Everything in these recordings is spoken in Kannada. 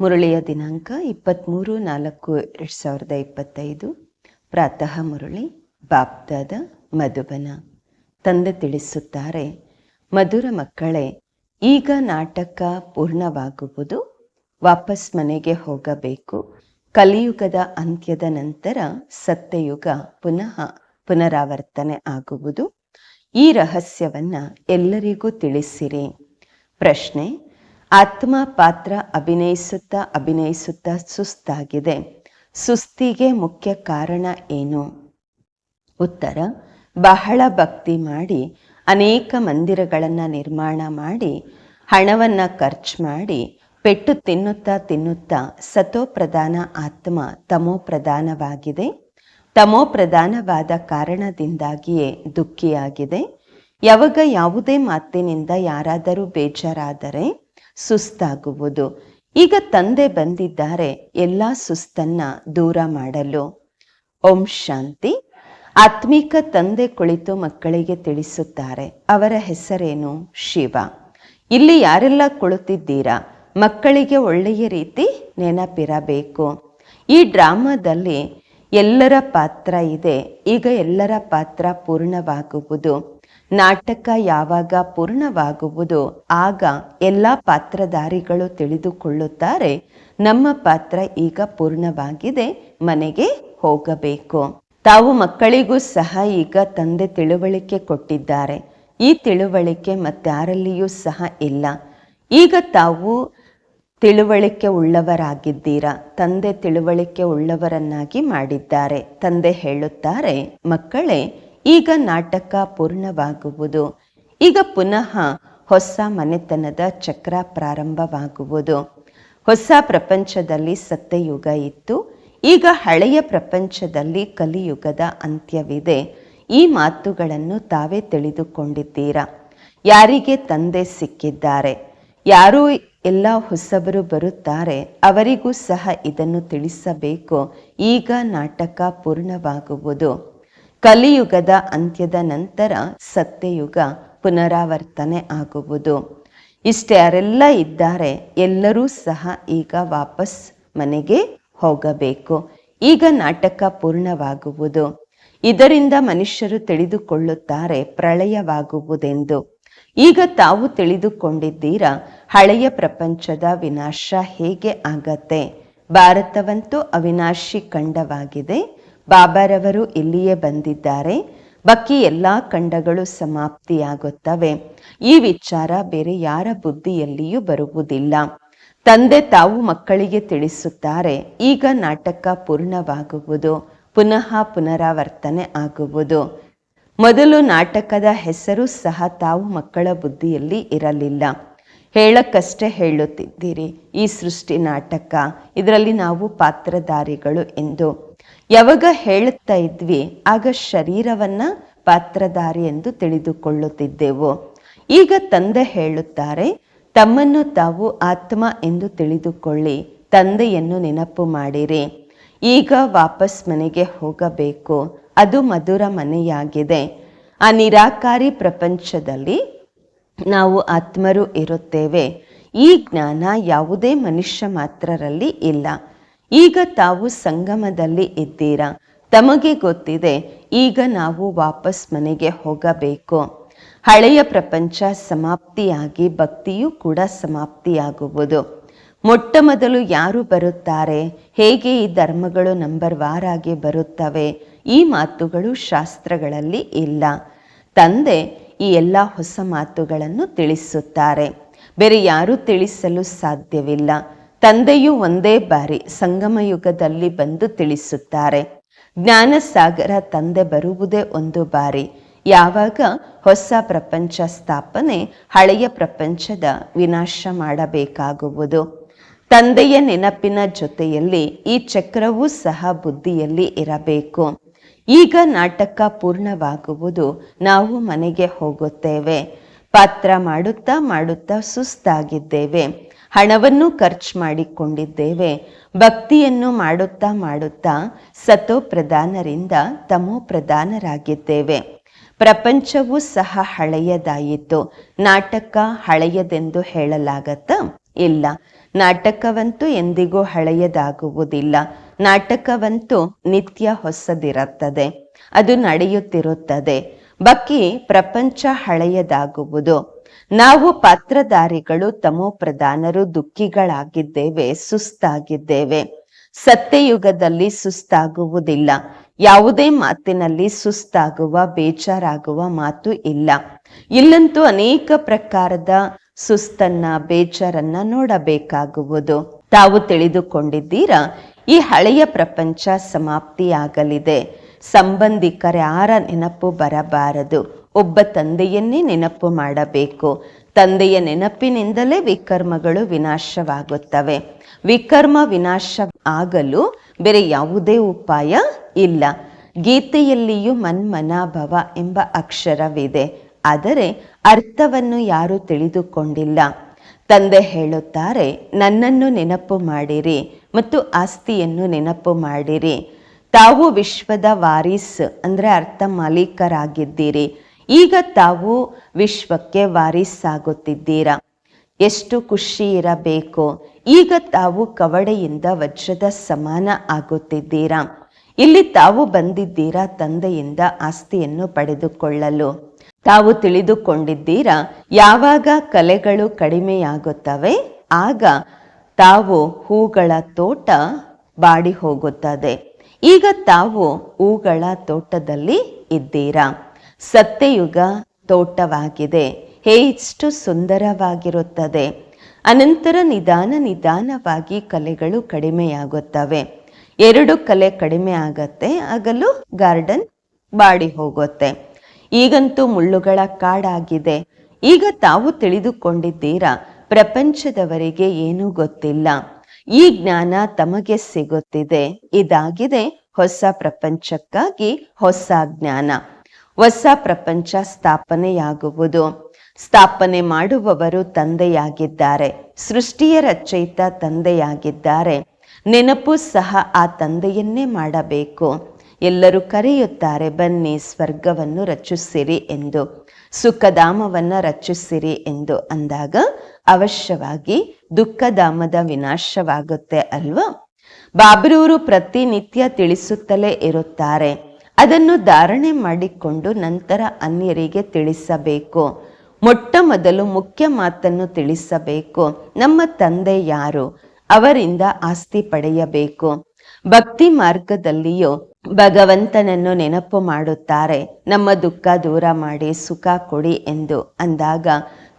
ಮುರಳಿಯ ದಿನಾಂಕ ಇಪ್ಪತ್ತ್ಮೂರು ನಾಲ್ಕು ಎರಡು ಸಾವಿರದ ಇಪ್ಪತ್ತೈದು. ಪ್ರಾತಃ ಮುರಳಿ ಬಾಪ್ದಾದ ಮಧುಬನ. ತಂದೆ ತಿಳಿಸುತ್ತಾರೆ, ಮಧುರ ಮಕ್ಕಳೇ, ಈಗ ನಾಟಕ ಪೂರ್ಣವಾಗುವುದು. ವಾಪಸ್ ಮನೆಗೆ ಹೋಗಬೇಕು. ಕಲಿಯುಗದ ಅಂತ್ಯದ ನಂತರ ಸತ್ಯಯುಗ ಪುನಃ ಪುನರಾವರ್ತನೆ ಆಗುವುದು. ಈ ರಹಸ್ಯವನ್ನ ಎಲ್ಲರಿಗೂ ತಿಳಿಸಿರಿ. ಪ್ರಶ್ನೆ ಆತ್ಮ ಪಾತ್ರ ಅಭಿನಯಿಸುತ್ತಾ ಅಭಿನಯಿಸುತ್ತಾ ಸುಸ್ತಾಗಿದೆ. ಸುಸ್ತಿಗೆ ಮುಖ್ಯ ಕಾರಣ ಏನು? ಉತ್ತರ, ಬಹಳ ಭಕ್ತಿ ಮಾಡಿ, ಅನೇಕ ಮಂದಿರಗಳನ್ನು ನಿರ್ಮಾಣ ಮಾಡಿ, ಹಣವನ್ನು ಖರ್ಚು ಮಾಡಿ, ಪೆಟ್ಟು ತಿನ್ನುತ್ತಾ ತಿನ್ನುತ್ತಾ ಸತೋ ಪ್ರಧಾನ ಆತ್ಮ ತಮೋ ಪ್ರಧಾನವಾಗಿದೆ ತಮೋ ಪ್ರಧಾನವಾದ ಕಾರಣದಿಂದಾಗಿಯೇ ದುಃಖಿಯಾಗಿದೆ. ಯಾವಾಗ ಯಾವುದೇ ಮಾತಿನಿಂದ ಯಾರಾದರೂ ಬೇಜಾರಾದರೆ ಸುಸ್ತಾಗುವುದು. ಈಗ ತಂದೆ ಬಂದಿದ್ದಾರೆ, ಎಲ್ಲ ಸುಸ್ತನ್ನ ದೂರ ಮಾಡಲು. ಓಂ ಶಾಂತಿ. ಆತ್ಮಿಕ ತಂದೆ ಕುಳಿತು ಮಕ್ಕಳಿಗೆ ತಿಳಿಸುತ್ತಾರೆ, ಅವರ ಹೆಸರೇನು? ಶಿವ. ಇಲ್ಲಿ ಯಾರೆಲ್ಲ ಕುಳಿತಿದ್ದೀರಾ? ಮಕ್ಕಳಿಗೆ ಒಳ್ಳೆಯ ರೀತಿ ನೆನಪಿರಬೇಕು. ಈ ಡ್ರಾಮಾದಲ್ಲಿ ಎಲ್ಲರ ಪಾತ್ರ ಇದೆ, ಈಗ ಎಲ್ಲರ ಪಾತ್ರ ಪೂರ್ಣವಾಗುವುದು. ನಾಟಕ ಯಾವಾಗ ಪೂರ್ಣವಾಗುವುದು ಆಗ ಎಲ್ಲ ಪಾತ್ರಧಾರಿಗಳು ತಿಳಿದುಕೊಳ್ಳುತ್ತಾರೆ. ನಮ್ಮ ಪಾತ್ರ ಈಗ ಪೂರ್ಣವಾಗಿದೆ, ಮನೆಗೆ ಹೋಗಬೇಕು. ತಾವು ಮಕ್ಕಳಿಗೂ ಸಹ ಈಗ ತಂದೆ ತಿಳುವಳಿಕೆ ಕೊಟ್ಟಿದ್ದಾರೆ. ಈ ತಿಳುವಳಿಕೆ ಮತ್ತಾರಲ್ಲಿಯೂ ಸಹ ಇಲ್ಲ. ಈಗ ತಾವು ತಿಳುವಳಿಕೆ ಉಳ್ಳವರಾಗಿದ್ದೀರಾ? ತಂದೆ ತಿಳುವಳಿಕೆ ಉಳ್ಳವರನ್ನಾಗಿ ಮಾಡಿದ್ದಾರೆ. ತಂದೆ ಹೇಳುತ್ತಾರೆ, ಮಕ್ಕಳೇ ಈಗ ನಾಟಕ ಪೂರ್ಣವಾಗುವುದು. ಈಗ ಪುನಃ ಹೊಸ ಮನೆತನದ ಚಕ್ರ ಪ್ರಾರಂಭವಾಗುವುದು. ಹೊಸ ಪ್ರಪಂಚದಲ್ಲಿ ಸತ್ಯಯುಗ ಇತ್ತು. ಈಗ ಹಳೆಯ ಪ್ರಪಂಚದಲ್ಲಿ ಕಲಿಯುಗದ ಅಂತ್ಯವಿದೆ. ಈ ಮಾತುಗಳನ್ನು ತಾವೇ ತಿಳಿದುಕೊಂಡಿದ್ದೀರಾ? ಯಾರಿಗೆ ತಂದೆ ಸಿಕ್ಕಿದ್ದಾರೆ? ಯಾರು ಎಲ್ಲ ಹೊಸಬರು ಬರುತ್ತಾರೆ? ಅವರಿಗೂ ಸಹ ಇದನ್ನು ತಿಳಿಸಬೇಕು. ಈಗ ನಾಟಕ ಪೂರ್ಣವಾಗುವುದು. ಕಲಿಯುಗದ ಅಂತ್ಯದ ನಂತರ ಸತ್ಯಯುಗ ಪುನರಾವರ್ತನೆ ಆಗುವುದು. ಇಷ್ಟೇ ಯಾರೆಲ್ಲ ಇದ್ದಾರೆ, ಎಲ್ಲರೂ ಸಹ ಈಗ ವಾಪಸ್ ಮನೆಗೆ ಹೋಗಬೇಕು. ಈಗ ನಾಟಕ ಪೂರ್ಣವಾಗುವುದು. ಇದರಿಂದ ಮನುಷ್ಯರು ತಿಳಿದುಕೊಳ್ಳುತ್ತಾರೆ, ಪ್ರಳಯವಾಗುವುದೆಂದು. ಈಗ ತಾವು ತಿಳಿದುಕೊಂಡಿದ್ದೀರಾ, ಹಳೆಯ ಪ್ರಪಂಚದ ವಿನಾಶ ಹೇಗೆ ಆಗತ್ತೆ? ಭಾರತವಂತೂ ಅವಿನಾಶಿ ಖಂಡವಾಗಿದೆ. ಬಾಬಾರವರು ಇಲ್ಲಿಯೇ ಬಂದಿದ್ದಾರೆ. ಬಕ್ಕಿ ಎಲ್ಲ ಖಂಡಗಳು ಸಮಾಪ್ತಿಯಾಗುತ್ತವೆ. ಈ ವಿಚಾರ ಬೇರೆ ಯಾರ ಬುದ್ಧಿಯಲ್ಲಿಯೂ ಬರುವುದಿಲ್ಲ. ತಂದೆ ತಾವು ಮಕ್ಕಳಿಗೆ ತಿಳಿಸುತ್ತಾರೆ, ಈಗ ನಾಟಕ ಪೂರ್ಣವಾಗುವುದು, ಪುನಃ ಪುನರಾವರ್ತನೆ ಆಗುವುದು. ಮೊದಲು ನಾಟಕದ ಹೆಸರು ಸಹ ತಾವು ಮಕ್ಕಳ ಬುದ್ಧಿಯಲ್ಲಿ ಇರಲಿಲ್ಲ. ಹೇಳಕ್ಕಷ್ಟೇ ಹೇಳುತ್ತಿದ್ದೀರಿ, ಈ ಸೃಷ್ಟಿ ನಾಟಕ. ಇದರಲ್ಲಿ ನಾವು ಪಾತ್ರಧಾರಿಗಳು ಎಂದು. ಯಾವಾಗ ಹೇಳುತ್ತಾ ಇದ್ವಿ, ಆಗ ಶರೀರವನ್ನ ಪಾತ್ರಧಾರಿ ಎಂದು ತಿಳಿದುಕೊಳ್ಳುತ್ತಿದ್ದೆವು. ಈಗ ತಂದೆ ಹೇಳುತ್ತಾರೆ, ತಮ್ಮನ್ನು ತಾವು ಆತ್ಮ ಎಂದು ತಿಳಿದುಕೊಳ್ಳಿ, ತಂದೆಯನ್ನು ನೆನಪು ಮಾಡಿರಿ. ಈಗ ವಾಪಸ್ ಮನೆಗೆ ಹೋಗಬೇಕು, ಅದು ಮಧುರ ಮನೆಯಾಗಿದೆ. ಆ ನಿರಾಕಾರಿ ಪ್ರಪಂಚದಲ್ಲಿ ನಾವು ಆತ್ಮರು ಇರುತ್ತೇವೆ. ಈ ಜ್ಞಾನ ಯಾವುದೇ ಮನುಷ್ಯ ಮಾತ್ರರಲ್ಲಿ ಇಲ್ಲ. ಈಗ ತಾವು ಸಂಗಮದಲ್ಲಿ ಇದ್ದೀರಾ? ತಮಗೆ ಗೊತ್ತಿದೆ, ಈಗ ನಾವು ವಾಪಸ್ ಮನೆಗೆ ಹೋಗಬೇಕು. ಹಳೆಯ ಪ್ರಪಂಚ ಸಮಾಪ್ತಿಯಾಗಿ ಭಕ್ತಿಯೂ ಕೂಡ ಸಮಾಪ್ತಿಯಾಗುವುದು. ಮೊಟ್ಟ ಮೊದಲು ಯಾರು ಬರುತ್ತಾರೆ? ಹೇಗೆ ಈ ಧರ್ಮಗಳು ನಂಬರ್ ವಾರ್ ಆಗಿ ಬರುತ್ತವೆ? ಈ ಮಾತುಗಳು ಶಾಸ್ತ್ರಗಳಲ್ಲಿ ಇಲ್ಲ. ತಂದೆ ಈ ಎಲ್ಲ ಹೊಸ ಮಾತುಗಳನ್ನು ತಿಳಿಸುತ್ತಾರೆ. ಬೇರೆ ಯಾರೂ ತಿಳಿಸಲು ಸಾಧ್ಯವಿಲ್ಲ. ತಂದೆಯು ಒಂದೇ ಬಾರಿ ಸಂಗಮ ಯುಗದಲ್ಲಿ ಬಂದು ತಿಳಿಸುತ್ತಾರೆ. ಜ್ಞಾನಸಾಗರ ತಂದೆ ಬರುವುದೇ ಒಂದು ಬಾರಿ. ಯಾವಾಗ ಹೊಸ ಪ್ರಪಂಚ ಸ್ಥಾಪನೆ, ಹಳೆಯ ಪ್ರಪಂಚದ ವಿನಾಶ ಮಾಡಬೇಕಾಗುವುದು. ತಂದೆಯ ನೆನಪಿನ ಜೊತೆಯಲ್ಲಿ ಈ ಚಕ್ರವೂ ಸಹ ಬುದ್ಧಿಯಲ್ಲಿ ಇರಬೇಕು. ಈಗ ನಾಟಕ ಪೂರ್ಣವಾಗುವುದು ನಾವು ಮನೆಗೆ ಹೋಗುತ್ತೇವೆ. ಪಾತ್ರ ಮಾಡುತ್ತಾ ಮಾಡುತ್ತಾ ಸುಸ್ತಾಗಿದ್ದೇವೆ. ಹಣವನ್ನು ಖರ್ಚು ಮಾಡಿಕೊಂಡಿದ್ದೇವೆ. ಭಕ್ತಿಯನ್ನು ಮಾಡುತ್ತಾ ಮಾಡುತ್ತಾ ಸತೋ ಪ್ರಧಾನರಿಂದ ತಮೋ ಪ್ರಧಾನರಾಗಿದ್ದೇವೆ. ಪ್ರಪಂಚವೂ ಸಹ ಹಳೆಯದಾಯಿತು. ನಾಟಕ ಹಳೆಯದೆಂದು ಹೇಳಲಾಗತ್ತ? ಇಲ್ಲ. ನಾಟಕವಂತೂ ಎಂದಿಗೂ ಹಳೆಯದಾಗುವುದಿಲ್ಲ. ನಾಟಕವಂತೂ ನಿತ್ಯ ಹೊಸದಿರುತ್ತದೆ. ಅದು ನಡೆಯುತ್ತಿರುತ್ತದೆ. ಬಕ್ಕಿ ಪ್ರಪಂಚ ಹಳೆಯದಾಗುವುದು. ನಾವು ಪಾತ್ರಧಾರಿಗಳು ತಮೋ ಪ್ರಧಾನರು ದುಃಖಿಗಳಾಗಿದ್ದೇವೆ, ಸುಸ್ತಾಗಿದ್ದೇವೆ. ಸತ್ಯಯುಗದಲ್ಲಿ ಸುಸ್ತಾಗುವುದಿಲ್ಲ. ಯಾವುದೇ ಮಾತಿನಲ್ಲಿ ಸುಸ್ತಾಗುವ, ಬೇಜಾರಾಗುವ ಮಾತು ಇಲ್ಲ. ಇಲ್ಲಂತೂ ಅನೇಕ ಪ್ರಕಾರದ ಸುಸ್ತನ್ನ, ಬೇಜಾರನ್ನ ನೋಡಬೇಕಾಗುವುದು. ತಾವು ತಿಳಿದುಕೊಂಡಿದ್ದೀರಾ? ಈ ಹಳೆಯ ಪ್ರಪಂಚ ಸಮಾಪ್ತಿಯಾಗಲಿದೆ. ಸಂಬಂಧಿಕರ, ಯಾರ ನೆನಪು ಬರಬಾರದು? ಒಬ್ಬ ತಂದೆಯನ್ನೇ ನೆನಪು ಮಾಡಬೇಕು. ತಂದೆಯ ನೆನಪಿನಿಂದಲೇ ವಿಕರ್ಮಗಳು ವಿನಾಶವಾಗುತ್ತವೆ. ವಿಕರ್ಮ ವಿನಾಶ ಆಗಲು ಬೇರೆ ಯಾವುದೇ ಉಪಾಯ ಇಲ್ಲ. ಗೀತೆಯಲ್ಲಿಯೂ ಮನ್ಮನಾಭವ ಎಂಬ ಅಕ್ಷರವಿದೆ. ಆದರೆ ಅರ್ಥವನ್ನು ಯಾರು ತಿಳಿದುಕೊಂಡಿಲ್ಲ. ತಂದೆ ಹೇಳುತ್ತಾರೆ, ನನ್ನನ್ನು ನೆನಪು ಮಾಡಿರಿ ಮತ್ತು ಆಸ್ತಿಯನ್ನು ನೆನಪು ಮಾಡಿರಿ. ತಾವು ವಿಶ್ವದ ವಾರಿಸ್, ಅಂದರೆ ಅರ್ಥ ಮಾಲೀಕರಾಗಿದ್ದೀರಿ. ಈಗ ತಾವು ವಿಶ್ವಕ್ಕೆ ವಾರಿಸ್ ಆಗುತ್ತಿದ್ದೀರಾ ಎಷ್ಟು ಖುಷಿ ಇರಬೇಕು? ಈಗ ತಾವು ಕವಡೆಯಿಂದ ವಜ್ರದ ಸಮಾನ ಆಗುತ್ತಿದ್ದೀರಾ? ಇಲ್ಲಿ ತಾವು ಬಂದಿದ್ದೀರಾ ತಂದೆಯಿಂದ ಆಸ್ತಿಯನ್ನು ಪಡೆದುಕೊಳ್ಳಲು? ತಾವು ತಿಳಿದುಕೊಂಡಿದ್ದೀರಾ ಯಾವಾಗ ಕಲೆಗಳು ಕಡಿಮೆಯಾಗುತ್ತವೆ? ಆಗ ತಾವು ಹೂಗಳ ತೋಟ ಬಾಡಿ ಹೋಗುತ್ತದೆ ಈಗ ತಾವು ಹೂಗಳ ತೋಟದಲ್ಲಿ ಇದ್ದೀರಾ? ಸತ್ಯಯುಗ ತೋಟವಾಗಿದೆ ಹೇ ಇಷ್ಟು ಸುಂದರವಾಗಿರುತ್ತದೆ. ಅನಂತರ ನಿಧಾನ ನಿಧಾನವಾಗಿ ಕಲೆಗಳು ಕಡಿಮೆಯಾಗುತ್ತವೆ. ಎರಡು ಕಲೆ ಕಡಿಮೆ ಆಗತ್ತೆ ಆಗಲು ಗಾರ್ಡನ್ ಬಾಡಿ ಹೋಗುತ್ತೆ. ಈಗಂತೂ ಮುಳ್ಳುಗಳ ಕಾಡಾಗಿದೆ. ಈಗ ತಾವು ತಿಳಿದುಕೊಂಡಿದ್ದೀರಾ, ಪ್ರಪಂಚದವರಿಗೆ ಏನೂ ಗೊತ್ತಿಲ್ಲ. ಈ ಜ್ಞಾನ ತಮಗೆ ಸಿಗುತ್ತಿದೆ. ಇದಾಗಿದೆ ಹೊಸ ಪ್ರಪಂಚಕ್ಕಾಗಿ ಹೊಸ ಜ್ಞಾನ. ಹೊಸ ಪ್ರಪಂಚ ಸ್ಥಾಪನೆಯಾಗುವುದು. ಸ್ಥಾಪನೆ ಮಾಡುವವರು ತಂದೆಯಾಗಿದ್ದಾರೆ. ಸೃಷ್ಟಿಯ ರಚಯಿತ ತಂದೆಯಾಗಿದ್ದಾರೆ. ನೆನಪು ಸಹ ಆ ತಂದೆಯನ್ನೇ ಮಾಡಬೇಕು. ಎಲ್ಲರೂ ಕರೆಯುತ್ತಾರೆ, ಬನ್ನಿ ಸ್ವರ್ಗವನ್ನು ರಚಿಸಿರಿ ಎಂದು. ಸುಖಧಾಮವನ್ನು ರಚಿಸಿರಿ ಎಂದು ಅಂದಾಗ ಅವಶ್ಯವಾಗಿ ದುಃಖಧಾಮದ ವಿನಾಶವಾಗುತ್ತೆ ಅಲ್ವಾ? ಬಾಬ್ರೂರು ಪ್ರತಿನಿತ್ಯ ತಿಳಿಸುತ್ತಲೇ ಇರುತ್ತಾರೆ. ಅದನ್ನು ಧಾರಣೆ ಮಾಡಿಕೊಂಡು ನಂತರ ಅನ್ಯರಿಗೆ ತಿಳಿಸಬೇಕು. ಮೊಟ್ಟ ಮೊದಲು ಮುಖ್ಯ ಮಾತನ್ನು ತಿಳಿಸಬೇಕು. ನಮ್ಮ ತಂದೆ ಯಾರು? ಅವರಿಂದ ಆಸ್ತಿ ಪಡೆಯಬೇಕು. ಭಕ್ತಿ ಮಾರ್ಗದಲ್ಲಿಯೂ ಭಗವಂತನನ್ನು ನೆನಪು ಮಾಡುತ್ತಾರೆ. ನಮ್ಮ ದುಃಖ ದೂರ ಮಾಡಿ ಸುಖ ಕೊಡಿ ಎಂದು ಅಂದಾಗ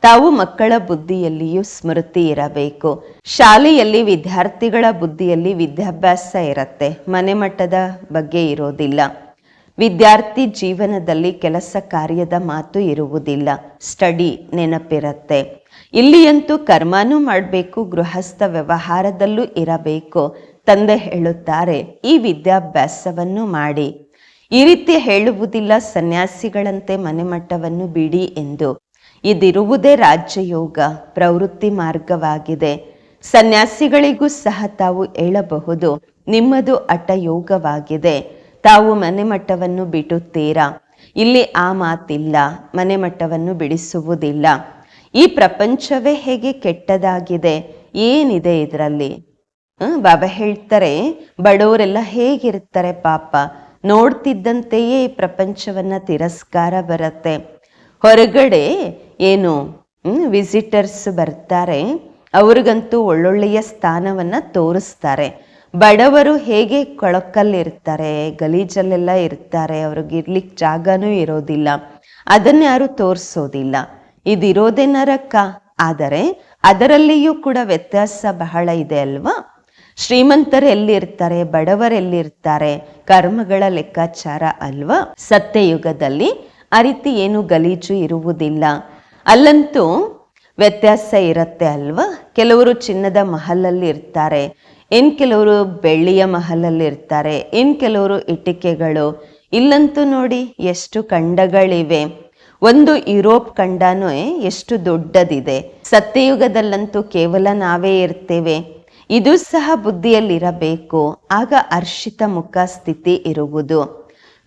ತಾವು ಮಕ್ಕಳ ಬುದ್ಧಿಯಲ್ಲಿಯೂ ಸ್ಮೃತಿ ಇರಬೇಕು. ಶಾಲೆಯಲ್ಲಿ ವಿದ್ಯಾರ್ಥಿಗಳ ಬುದ್ಧಿಯಲ್ಲಿ ವಿದ್ಯಾಭ್ಯಾಸ ಇರತ್ತೆ. ಮನೆ ಮಟ್ಟದ ಬಗ್ಗೆ ಇರೋದಿಲ್ಲ. ವಿದ್ಯಾರ್ಥಿ ಜೀವನದಲ್ಲಿ ಕೆಲಸ ಕಾರ್ಯದ ಮಾತು ಇರುವುದಿಲ್ಲ. ಸ್ಟಡಿ ನೆನಪಿರುತ್ತೆ. ಇಲ್ಲಿಯಂತೂ ಕರ್ಮನೂ ಮಾಡಬೇಕು, ಗೃಹಸ್ಥ ವ್ಯವಹಾರದಲ್ಲೂ ಇರಬೇಕು, ತಂದೆ ಹೇಳುತ್ತಾರೆ. ಈ ವಿದ್ಯಾಭ್ಯಾಸವನ್ನು ಮಾಡಿ. ಈ ರೀತಿ ಹೇಳುವುದಿಲ್ಲ ಸನ್ಯಾಸಿಗಳಂತೆ ಮನೆಮಟ್ಟವನ್ನು ಬಿಡಿ ಎಂದು. ಇದಿರುವುದೇ ರಾಜ್ಯಯೋಗ, ಪ್ರವೃತ್ತಿ ಮಾರ್ಗವಾಗಿದೆ. ಸನ್ಯಾಸಿಗಳಿಗೂ ಸಹ ತಾವು ಹೇಳಬಹುದು, ನಿಮ್ಮದು ಹಠಯೋಗವಾಗಿದೆ ತಾವು ಮನೆ ಮಟ್ಟವನ್ನು ಬಿಡುತ್ತೀರಾ? ಇಲ್ಲಿ ಆ ಮಾತಿಲ್ಲ, ಮನೆ ಮಟ್ಟವನ್ನು ಬಿಡಿಸುವುದಿಲ್ಲ. ಈ ಪ್ರಪಂಚವೇ ಹೇಗೆ ಕೆಟ್ಟದಾಗಿದೆ? ಏನಿದೆ ಇದರಲ್ಲಿ? ಬಾಬಾ ಹೇಳ್ತಾರೆ, ಬಡವರೆಲ್ಲ ಹೇಗಿರ್ತಾರೆ ಪಾಪ? ನೋಡ್ತಿದ್ದಂತೆಯೇ ಈ ಪ್ರಪಂಚವನ್ನ ತಿರಸ್ಕಾರ ಬರುತ್ತೆ. ಹೊರಗಡೆ ಏನು ವಿಸಿಟರ್ಸ್ ಬರ್ತಾರೆ, ಅವ್ರಿಗಂತೂ ಒಳ್ಳೊಳ್ಳೆಯ ಸ್ಥಾನವನ್ನ ತೋರಿಸ್ತಾರೆ. ಬಡವರು ಹೇಗೆ ಕೊಳಕಲ್ಲಿರ್ತಾರೆ, ಗಲೀಜಲ್ಲೆಲ್ಲ ಇರ್ತಾರೆ, ಅವ್ರಿಗೆ ಇರ್ಲಿಕ್ಕೆ ಜಾಗನೂ ಇರೋದಿಲ್ಲ. ಅದನ್ನ ಯಾರು ತೋರಿಸೋದಿಲ್ಲ. ಇದಿರೋದೇ ನರಕ. ಆದರೆ ಅದರಲ್ಲಿಯೂ ಕೂಡ ವ್ಯತ್ಯಾಸ ಬಹಳ ಇದೆ ಅಲ್ವಾ? ಶ್ರೀಮಂತರು ಎಲ್ಲಿರ್ತಾರೆ ಬಡವರೆಲ್ಲಿರ್ತಾರೆ ಕರ್ಮಗಳ ಲೆಕ್ಕಾಚಾರ ಅಲ್ವಾ? ಸತ್ಯಯುಗದಲ್ಲಿ ಆ ರೀತಿ ಏನು ಗಲೀಜು ಇರುವುದಿಲ್ಲ. ಅಲ್ಲಂತೂ ವ್ಯತ್ಯಾಸ ಇರುತ್ತೆ ಅಲ್ವಾ? ಕೆಲವರು ಚಿನ್ನದ ಮಹಲಲ್ಲಿ ಇರ್ತಾರೆ ಇನ್ ಕೆಲವರು ಬೆಳ್ಳಿಯ ಮಹಲಲ್ಲಿ ಇರ್ತಾರೆ ಇನ್ ಕೆಲವರು ಇಟಿಕೆಗಳು ಇಲ್ಲಂತೂ ನೋಡಿ ಎಷ್ಟು ಖಂಡಗಳಿವೆ. ಒಂದು ಯುರೋಪ್ ಖಂಡನೂ ಎಷ್ಟು ದೊಡ್ಡದಿದೆ. ಸತ್ಯಯುಗದಲ್ಲಂತೂ ಕೇವಲ ನಾವೇ ಇರ್ತೇವೆ. ಇದು ಸಹ ಬುದ್ಧಿಯಲ್ಲಿರಬೇಕು. ಆಗ ಅರ್ಷಿತ ಮುಖ ಸ್ಥಿತಿ ಇರುವುದು.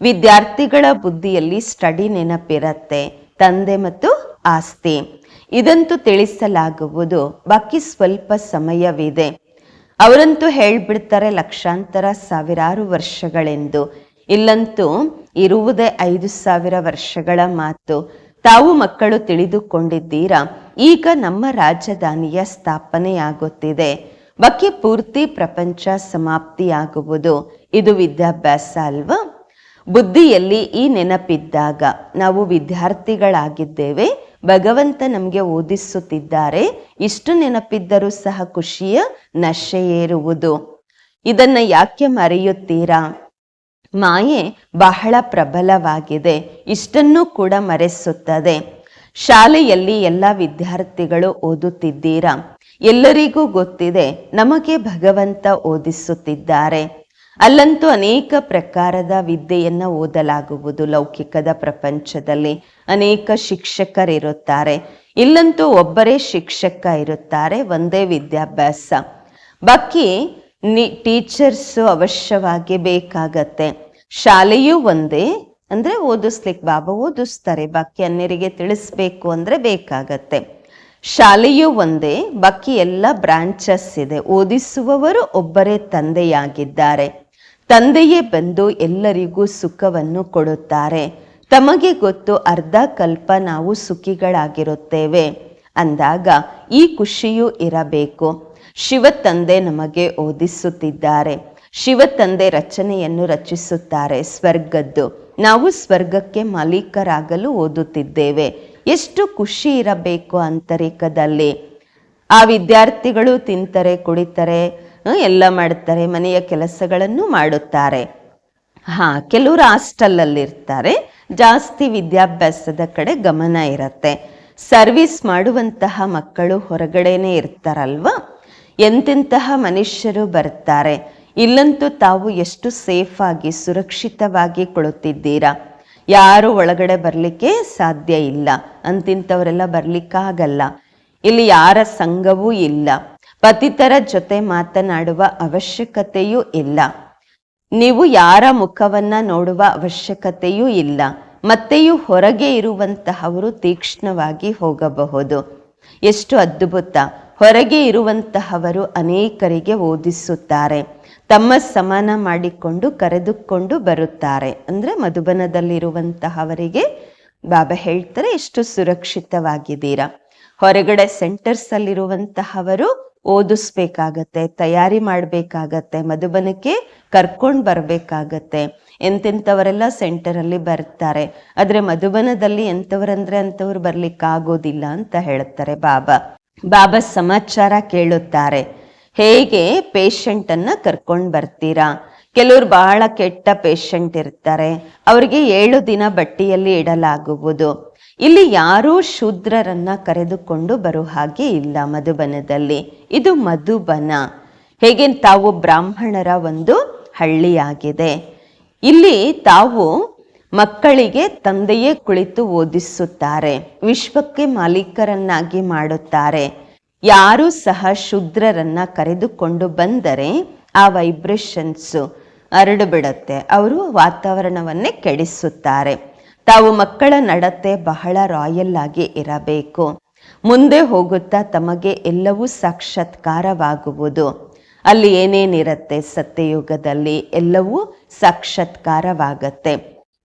ವಿದ್ಯಾರ್ಥಿಗಳ ಬುದ್ಧಿಯಲ್ಲಿ ಸ್ಟಡಿ ನೆನಪಿರತ್ತೆ, ತಂದೆ ಮತ್ತು ಆಸ್ತಿ. ಇದಂತೂ ತಿಳಿಸಲಾಗುವುದು. ಬಾಕಿ ಸ್ವಲ್ಪ ಸಮಯವಿದೆ. ಅವರಂತೂ ಹೇಳ್ಬಿಡ್ತಾರೆ ಲಕ್ಷಾಂತರ ಸಾವಿರಾರು ವರ್ಷಗಳೆಂದು. ಇಲ್ಲಂತೂ ಇರುವುದೇ ಐದು ಸಾವಿರ ವರ್ಷಗಳ ಮಾತು. ತಾವು ಮಕ್ಕಳು ತಿಳಿದುಕೊಂಡಿದ್ದೀರಾ? ಈಗ ನಮ್ಮ ರಾಜಧಾನಿಯ ಸ್ಥಾಪನೆಯಾಗುತ್ತಿದೆ. ಬಕ್ಕಿ ಪೂರ್ತಿ ಪ್ರಪಂಚ ಸಮಾಪ್ತಿಯಾಗುವುದು. ಇದು ವಿದ್ಯಾಭ್ಯಾಸ ಅಲ್ವಾ? ಬುದ್ಧಿಯಲ್ಲಿ ಈ ನೆನಪಿದ್ದಾಗ ನಾವು ವಿದ್ಯಾರ್ಥಿಗಳಾಗಿದ್ದೇವೆ. ಭಗವಂತ ನಮಗೆ ಓದಿಸುತ್ತಿದ್ದಾರೆ. ಇಷ್ಟು ನೆನಪಿದ್ದರೂ ಸಹ ಖುಷಿಯ ನಶೆ ಏರುವುದು. ಇದನ್ನ ಯಾಕೆ ಮರೆಯುತ್ತೀರಾ? ಮಾಯೆ ಬಹಳ ಪ್ರಬಲವಾಗಿದೆ. ಇಷ್ಟನ್ನು ಕೂಡ ಮರೆಸುತ್ತದೆ. ಶಾಲೆಯಲ್ಲಿ ಎಲ್ಲ ವಿದ್ಯಾರ್ಥಿಗಳು ಓದುತ್ತಿದ್ದೀರಾ? ಎಲ್ಲರಿಗೂ ಗೊತ್ತಿದೆ, ನಮಗೆ ಭಗವಂತ ಓದಿಸುತ್ತಿದ್ದಾರೆ. ಅಲ್ಲಂತೂ ಅನೇಕ ಪ್ರಕಾರದ ವಿದ್ಯೆಯನ್ನು ಓದಲಾಗುವುದು ಲೌಕಿಕದ ಪ್ರಪಂಚದಲ್ಲಿ. ಅನೇಕ ಶಿಕ್ಷಕರಿರುತ್ತಾರೆ. ಇಲ್ಲಂತೂ ಒಬ್ಬರೇ ಶಿಕ್ಷಕ ಇರುತ್ತಾರೆ, ಒಂದೇ ವಿದ್ಯಾಭ್ಯಾಸ. ಬಾಕಿ ನಿ, ಟೀಚರ್ಸು ಅವಶ್ಯವಾಗಿ ಬೇಕಾಗತ್ತೆ. ಶಾಲೆಯೂ ಒಂದೇ, ಅಂದರೆ ಓದಿಸ್ಲಿಕ್ಕೆ ಬಾಬಾ ಓದಿಸ್ತಾರೆ. ಬಾಕಿ ಅನ್ಯರಿಗೆ ತಿಳಿಸ್ಬೇಕು ಅಂದರೆ ಬೇಕಾಗತ್ತೆ. ಶಾಲೆಯೂ ಒಂದೇ, ಬಾಕಿ ಎಲ್ಲ ಬ್ರಾಂಚಸ್ ಇದೆ. ಓದಿಸುವವರು ಒಬ್ಬರೇ ತಂದೆಯಾಗಿದ್ದಾರೆ. ತಂದೆಯೇ ಬಂದು ಎಲ್ಲರಿಗೂ ಸುಖವನ್ನು ಕೊಡುತ್ತಾರೆ. ತಮಗೆ ಗೊತ್ತು ಅರ್ಧ ಕಲ್ಪ ನಾವು ಸುಖಿಗಳಾಗಿರುತ್ತೇವೆ. ಅಂದಾಗ ಈ ಖುಷಿಯೂ ಇರಬೇಕು. ಶಿವ ತಂದೆ ನಮಗೆ ಓದಿಸುತ್ತಿದ್ದಾರೆ. ಶಿವ ತಂದೆ ರಚನೆಯನ್ನು ರಚಿಸುತ್ತಾರೆ ಸ್ವರ್ಗದ್ದು. ನಾವು ಸ್ವರ್ಗಕ್ಕೆ ಮಾಲೀಕರಾಗಲು ಓದುತ್ತಿದ್ದೇವೆ. ಎಷ್ಟು ಖುಷಿ ಇರಬೇಕು ಆಂತರಿಕದಲ್ಲಿ ಆ ವಿದ್ಯಾರ್ಥಿಗಳು ತಿಂತಾರೆ, ಕುಡಿತಾರೆ ಎಲ್ಲ ಮಾಡ್ತಾರೆ, ಮನೆಯ ಕೆಲಸಗಳನ್ನು ಮಾಡುತ್ತಾರೆ. ಹಾ, ಕೆಲವರು ಹಾಸ್ಟೆಲ್ ಇರ್ತಾರೆ ಜಾಸ್ತಿ ವಿದ್ಯಾಭ್ಯಾಸದ ಕಡೆ ಗಮನ ಇರತ್ತೆ. ಸರ್ವಿಸ್ ಮಾಡುವಂತಹ ಮಕ್ಕಳು ಹೊರಗಡೆನೆ ಇರ್ತಾರಲ್ವಾ? ಎಂತೆಂತಹ ಮನುಷ್ಯರು ಬರ್ತಾರೆ? ಇಲ್ಲಂತೂ ತಾವು ಎಷ್ಟು ಸೇಫ್ ಆಗಿ, ಸುರಕ್ಷಿತವಾಗಿ ಕುಳಿತಿದ್ದೀರಾ ಯಾರು ಒಳಗಡೆ ಬರಲಿಕ್ಕೆ ಸಾಧ್ಯ ಇಲ್ಲ. ಅಂತಿಂಥವರೆಲ್ಲ ಬರ್ಲಿಕ್ಕಾಗಲ್ಲ. ಇಲ್ಲಿ ಯಾರ ಸಂಘವೂ ಇಲ್ಲ. ಪತಿತರ ಜೊತೆ ಮಾತನಾಡುವ ಅವಶ್ಯಕತೆಯೂ ಇಲ್ಲ. ನೀವು ಯಾರ ಮುಖವನ್ನ ನೋಡುವ ಅವಶ್ಯಕತೆಯೂ ಇಲ್ಲ. ಮತ್ತೆಯೂ ಹೊರಗೆ ಇರುವಂತಹವರು ತೀಕ್ಷ್ಣವಾಗಿ ಹೋಗಬಹುದು. ಎಷ್ಟು ಅದ್ಭುತ. ಹೊರಗೆ ಇರುವಂತಹವರು ಅನೇಕರಿಗೆ ಓದಿಸುತ್ತಾರೆ. ತಮ್ಮ ಸಮಾನ ಮಾಡಿಕೊಂಡು ಕರೆದುಕೊಂಡು ಬರುತ್ತಾರೆ. ಅಂದ್ರೆ ಮಧುಬನದಲ್ಲಿರುವಂತಹವರಿಗೆ ಬಾಬಾ ಹೇಳ್ತಾರೆ, ಎಷ್ಟು ಸುರಕ್ಷಿತವಾಗಿದ್ದೀರಾ. ಹೊರಗಡೆ ಸೆಂಟರ್ಸ್ ಅಲ್ಲಿರುವಂತಹವರು ಓದಿಸ್ಬೇಕಾಗತ್ತೆ, ತಯಾರಿ ಮಾಡಬೇಕಾಗತ್ತೆ, ಮಧುಬನಕ್ಕೆ ಕರ್ಕೊಂಡು ಬರಬೇಕಾಗತ್ತೆ. ಎಂತೆಂಥವರೆಲ್ಲ ಸೆಂಟರಲ್ಲಿ ಬರ್ತಾರೆ. ಆದರೆ ಮಧುಬನದಲ್ಲಿ ಎಂಥವ್ರಂದ್ರೆ ಅಂಥವ್ರು ಬರ್ಲಿಕ್ಕಾಗೋದಿಲ್ಲ ಅಂತ ಹೇಳ್ತಾರೆ ಬಾಬಾ. ಬಾಬಾ ಸಮಾಚಾರ ಕೇಳುತ್ತಾರೆ. ಹೇಗೆ ಪೇಷಂಟ್ ಅನ್ನ ಕರ್ಕೊಂಡು ಬರ್ತೀರಾ? ಕೆಲವ್ರು ಬಹಳ ಕೆಟ್ಟ ಪೇಷಂಟ್ ಇರ್ತಾರೆ. ಅವರಿಗೆ ಏಳು ದಿನ ಬಟ್ಟಿಯಲ್ಲಿ ಇಡಲಾಗುವುದು. ಇಲ್ಲಿ ಯಾರೂ ಶೂದ್ರರನ್ನ ಕರೆದುಕೊಂಡು ಬರೋ ಹಾಗೆ ಇಲ್ಲ ಮಧುಬನದಲ್ಲಿ. ಇದು ಮಧುಬನ. ಹೇಗೆ ತಾವು ಬ್ರಾಹ್ಮಣರ ಒಂದು ಹಳ್ಳಿಯಾಗಿದೆ. ಇಲ್ಲಿ ತಾವು ಮಕ್ಕಳಿಗೆ ತಂದೆಯೇ ಕುಳಿತು ಓದಿಸುತ್ತಾರೆ. ವಿಶ್ವಕ್ಕೆ ಮಾಲೀಕರನ್ನಾಗಿ ಮಾಡುತ್ತಾರೆ. ಯಾರು ಸಹ ಶೂದ್ರರನ್ನ ಕರೆದುಕೊಂಡು ಬಂದರೆ ಆ ವೈಬ್ರೇಷನ್ಸು ಹರಡು ಬಿಡುತ್ತೆ. ಅವರು ವಾತಾವರಣವನ್ನೇ ಕೆಡಿಸುತ್ತಾರೆ. ತಾವು ಮಕ್ಕಳ ನಡತೆ ಬಹಳ ರಾಯಲ್ ಆಗಿ ಇರಬೇಕು. ಮುಂದೆ ಹೋಗುತ್ತಾ ತಮಗೆ ಎಲ್ಲವೂ ಸಾಕ್ಷಾತ್ಕಾರವಾಗುವುದು. ಅಲ್ಲಿ ಏನೇನಿರತ್ತೆ ಸತ್ಯಯುಗದಲ್ಲಿ ಎಲ್ಲವೂ ಸಾಕ್ಷಾತ್ಕಾರವಾಗತ್ತೆ.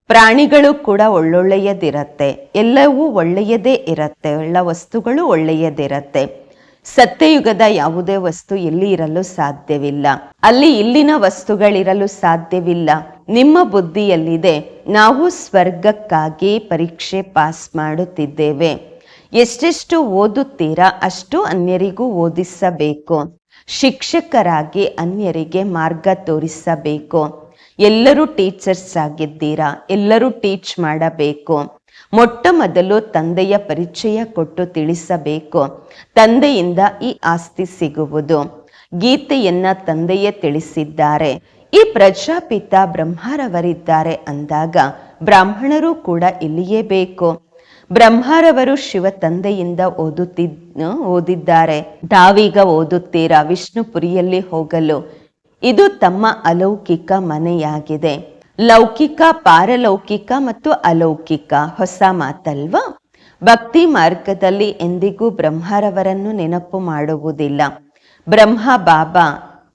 ಪ್ರಾಣಿಗಳು ಕೂಡ ಒಳ್ಳೊಳ್ಳೆಯದಿರತ್ತೆ. ಎಲ್ಲವೂ ಒಳ್ಳೆಯದೇ ಇರತ್ತೆ. ಎಲ್ಲ ವಸ್ತುಗಳು ಒಳ್ಳೆಯದಿರತ್ತೆ. ಸತ್ಯಯುಗದ ಯಾವುದೇ ವಸ್ತು ಎಲ್ಲಿ ಇರಲು ಸಾಧ್ಯವಿಲ್ಲ. ಅಲ್ಲಿ ಇಲ್ಲಿನ ವಸ್ತುಗಳಿರಲು ಸಾಧ್ಯವಿಲ್ಲ. ನಿಮ್ಮ ಬುದ್ಧಿಯಲ್ಲಿದೆ. ನಾವು ಸ್ವರ್ಗಕ್ಕಾಗಿ ಪರೀಕ್ಷೆ ಪಾಸ್ ಮಾಡುತ್ತಿದ್ದೇವೆ. ಎಷ್ಟೆಷ್ಟು ಓದುತ್ತೀರಾ ಅಷ್ಟು ಅನ್ಯರಿಗೂ ಓದಿಸಬೇಕು. ಶಿಕ್ಷಕರಾಗಿ ಅನ್ಯರಿಗೆ ಮಾರ್ಗ ತೋರಿಸಬೇಕು. ಎಲ್ಲರೂ ಟೀಚರ್ಸ್ ಆಗಿದ್ದೀರಾ? ಎಲ್ಲರೂ ಟೀಚ್ ಮಾಡಬೇಕು. ಮೊಟ್ಟ ಮೊದಲು ತಂದೆಯ ಪರಿಚಯ ಕೊಟ್ಟು ತಿಳಿಸಬೇಕು. ತಂದೆಯಿಂದ ಈ ಆಸ್ತಿ ಸಿಗುವುದು. ಗೀತೆಯನ್ನ ತಂದೆಯೇ ತಿಳಿಸಿದ್ದಾರೆ. ಈ ಪ್ರಜಾಪಿತ ಬ್ರಹ್ಮರವರಿದ್ದಾರೆ ಅಂದಾಗ ಬ್ರಾಹ್ಮಣರು ಕೂಡ ಇಲ್ಲಿಯೇ ಬೇಕು. ಬ್ರಹ್ಮರವರು ಶಿವ ತಂದೆಯಿಂದ ಓದುತ್ತಿದ್ ಓದಿದ್ದಾರೆ. ತಾವೀಗ ಓದುತ್ತೀರಾ ವಿಷ್ಣುಪುರಿಯಲ್ಲಿ ಹೋಗಲು? ಇದು ತಮ್ಮ ಅಲೌಕಿಕ ಮನೆಯಾಗಿದೆ. ಲೌಕಿಕ, ಪಾರಲೌಕಿಕ ಮತ್ತು ಅಲೌಕಿಕ, ಹೊಸ ಮಾತಲ್ವಾ? ಭಕ್ತಿ ಮಾರ್ಗದಲ್ಲಿ ಎಂದಿಗೂ ಬ್ರಹ್ಮರವರನ್ನು ನೆನಪು ಮಾಡುವುದಿಲ್ಲ. ಬ್ರಹ್ಮ ಬಾಬಾ